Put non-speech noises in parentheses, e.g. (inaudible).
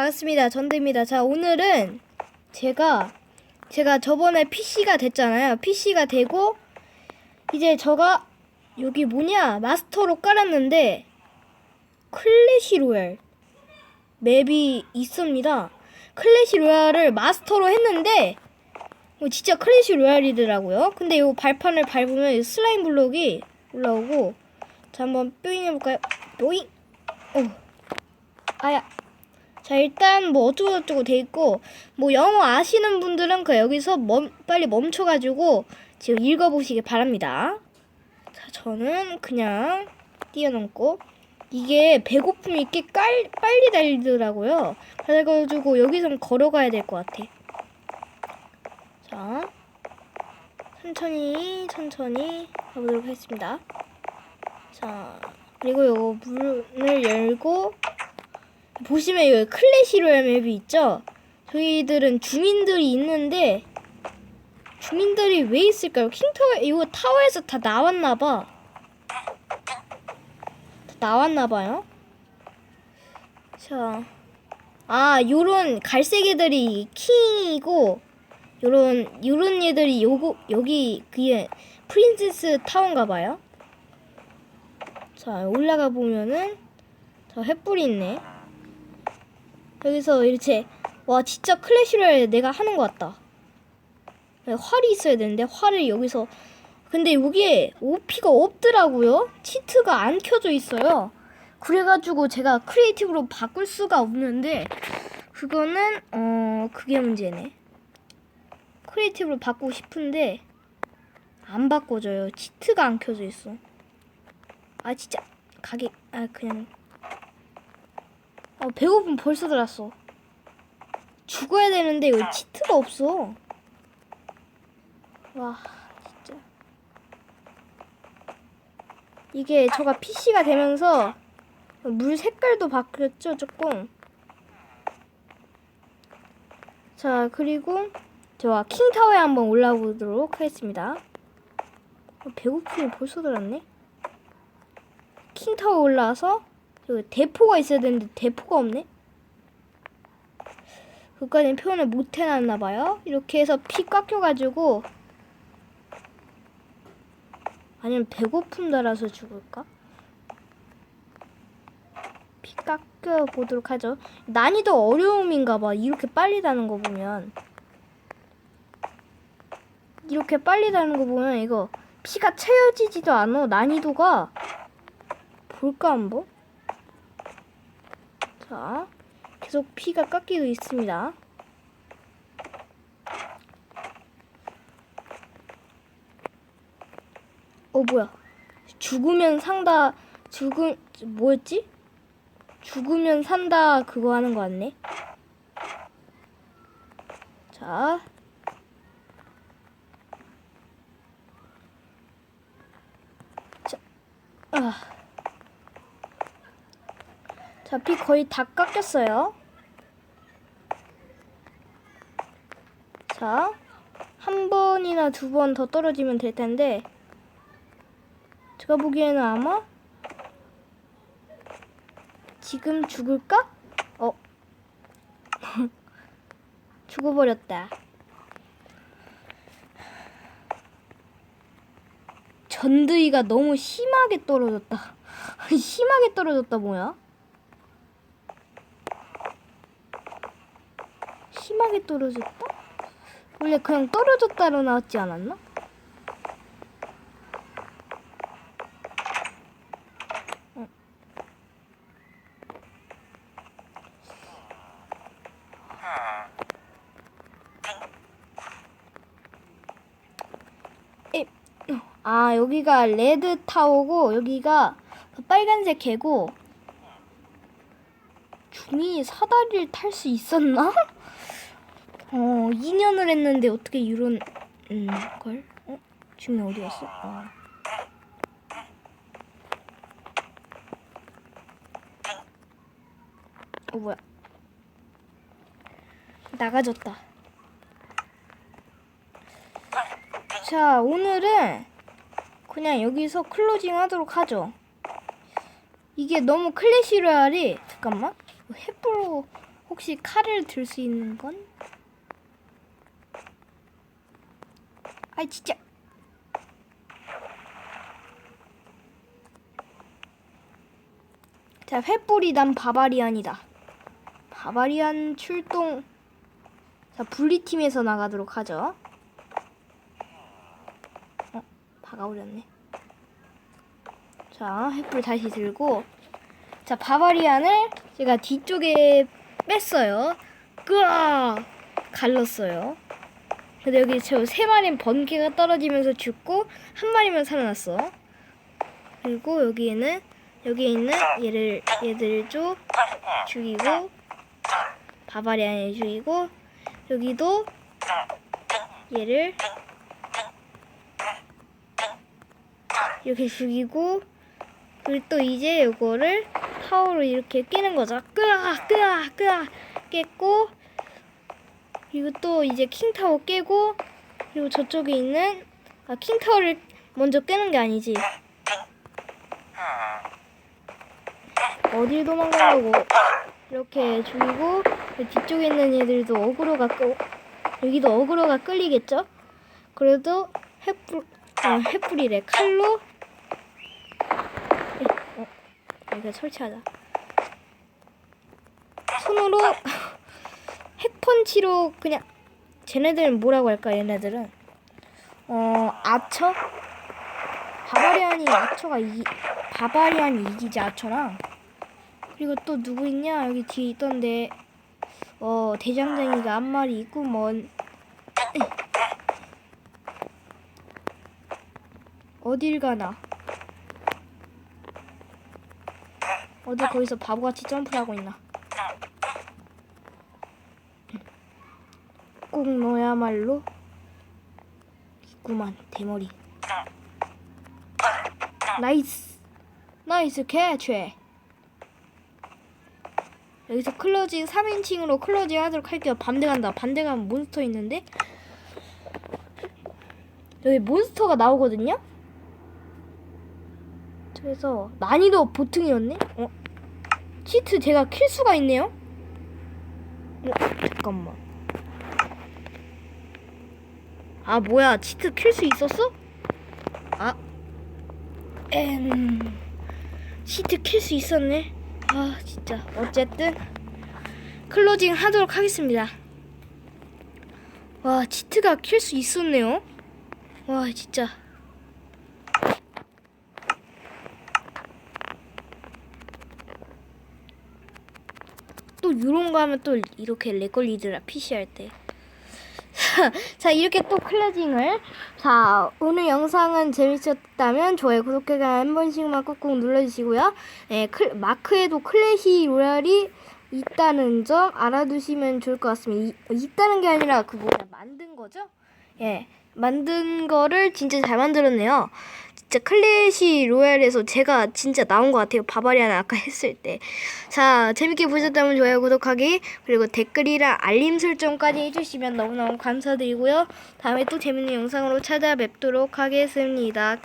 반갑습니다. 전대입니다. 자, 오늘은 제가 제가 저번에 PC가 됐잖아요. PC가 되고 이제 저가 여기 뭐냐 마스터로 깔았는데 클래시 로얄 맵이 있습니다. 클래시 로얄을 마스터로 했는데 어, 진짜 클래시 로얄이더라고요. 근데 이 발판을 밟으면 이 슬라임 블록이 올라오고 자 한번 뾰잉 해볼까요? 뾰잉 어. 아야 자 일단 뭐 어쩌고 저쩌고 돼 있고 뭐 영어 아시는 분들은 그 여기서 멈, 빨리 멈춰가지고 지금 읽어보시기 바랍니다. 자 저는 그냥 뛰어넘고 이게 배고픔이 꽤 깔, 빨리 달리더라고요. 그래가지고 여기선 걸어가야 될 것 같아. 자 천천히 천천히 가보도록 하겠습니다. 자 그리고 요 문을 열고 보시면 여기 클래시로얄 맵이 있죠? 저희들은 주민들이 있는데 주민들이 왜 있을까요? 킹타워 이거 타워에서 다 나왔나봐. 다 나왔나봐요. 자, 아 요런 갈색 애들이 킹이고 요런 요런 애들이 요거 여기 그게 프린세스 타워인가봐요. 자 올라가 보면은 저 횃불이 있네. 여기서 이렇게 와 진짜 클래시로얄 내가 하는 것 같다. 활이 있어야 되는데 활을 여기서 근데 여기에 OP가 없더라고요. 치트가 안 켜져 있어요. 그래가지고 제가 크리에이티브로 바꿀 수가 없는데 그거는 어 그게 문제네. 크리에이티브로 바꾸고 싶은데 안 바꿔져요. 치트가 안 켜져 있어. 아 진짜 가게 아 그냥 아, 배고픔 벌써 들었어. 죽어야 되는데 왜 치트가 없어? 와, 진짜. 이게 저가 PC가 되면서 물 색깔도 바뀌었죠, 조금. 자, 그리고 저와 킹타워에 한번 올라보도록 하겠습니다. 어, 배고픔이 벌써 들었네? 킹타워 올라와서 여기 대포가 있어야 되는데 대포가 없네. 그까지는 표현을 못 해놨나 봐요. 이렇게 해서 피 깎여가지고 아니면 배고픔 달아서 죽을까? 피 깎여 보도록 하죠. 난이도 어려움인가 봐. 이렇게 빨리 다는 거 보면 이렇게 빨리 다는 거 보면 이거 피가 채워지지도 않아. 난이도가 볼까 한번? 자, 계속 피가 깎이고 있습니다. 어, 뭐야. 죽으면 상다, 죽음, 뭐였지? 죽으면 산다, 그거 하는 거 같네. 자. 자, 아. 자, 피 거의 다 깎였어요. 자, 한 번이나 두 번 더 떨어지면 될 텐데, 제가 보기에는 아마 지금 죽을까? 어, (laughs) 죽어버렸다. 전드이가 너무 심하게 떨어졌다. (laughs) 심하게 떨어졌다, 뭐야? 심하게 떨어졌다? 원래 그냥 떨어졌다로 나왔지 않았나? 아 여기가 레드 타워고 여기가 빨간색 개고 중이 사다리를 탈 수 있었나? 어, 2년을 했는데 어떻게 이런 음, 걸? 어? 지금 어디 갔어? 어. 어 뭐야? 나가졌다. 자, 오늘은 그냥 여기서 클로징 하도록 하죠. 이게 너무 클래시 로얄이 잠깐만 횃불로 혹시 칼을 들 수 있는 건? 아이 진짜. 자, 횃불이 난 바바리안이다. 바바리안 출동. 자, 분리팀에서 나가도록 하죠. 어, 박아오렸네. 자, 횃불 다시 들고. 자, 바바리안을 제가 뒤쪽에 뺐어요. 끄아! 갈랐어요. 근데 여기 저세 마리는 번개가 떨어지면서 죽고 한 마리만 살아났어. 그리고 여기에는 여기에 있는 얘를 얘들 쭉 죽이고 바바리안을 죽이고 여기도 얘를 이렇게 죽이고 그리고 또 이제 요거를 타워로 이렇게 깨는 거죠. 끄아 끄아 끄아 깼고 그리고 또 이제 킹타워 깨고 그리고 저쪽에 있는 아 킹타워를 먼저 깨는 게 아니지. 어딜 도망가려고. 이렇게 죽이고 그 뒤쪽에 있는 애들도 어그로가 끌 여기도 어그로가 끌리겠죠? 그래도 횃불 어, 횃불이래. 칼로. 어, 이거 설치하자. 손으로. 핵 펀치로 그냥 쟤네들은 뭐라고 할까 얘네들은? 어 아처? 바바리안이 아처가 이 바바리안이 이기지 아처랑? 그리고 또 누구 있냐? 여기 뒤에 있던데. 어 대장장이가 한 마리 있고 뭔 어딜 가나? 어디 거기서 바보같이 점프를 하고 있나 꼭 너야말로 있구만 대머리. 나이스. 나이스 캐치 여기서 클로징 3인칭으로 클로징 하도록 할게요. 반대 간다. 반대 가면 몬스터 있는데? 여기 몬스터가 나오거든요? 그래서 난이도 보통이었네? 어? 치트 제가 킬 수가 있네요? 어, 잠깐만 아 뭐야. 치트 킬 수 있었어? 아. 엠... 치트 킬 수 있었네. 아 진짜. 어쨌든 클로징 하도록 하겠습니다. 와 치트가 킬 수 있었네요. 와 진짜. 또 이런 거 하면 또 이렇게 렉 걸리더라 PC 할때 (laughs) 자 이렇게 또 클로징을. 자 오늘 영상은 재밌었다면 좋아요 구독해가 한 번씩만 꾹꾹 눌러주시고요. 네, 클, 마크에도 클래시 로얄이 있다는 점 알아두시면 좋을 것 같습니다. 이, 있다는 게 아니라 그 뭐냐 만든 거죠? 예 만든 거를 진짜 잘 만들었네요 진짜 클래시 로얄에서 제가 진짜 나온 것 같아요. 바바리안 아까 했을 때. 자, 재밌게 보셨다면 좋아요, 구독하기, 그리고 댓글이랑 알림 설정까지 해주시면 너무너무 감사드리고요. 다음에 또 재밌는 영상으로 찾아뵙도록 하겠습니다.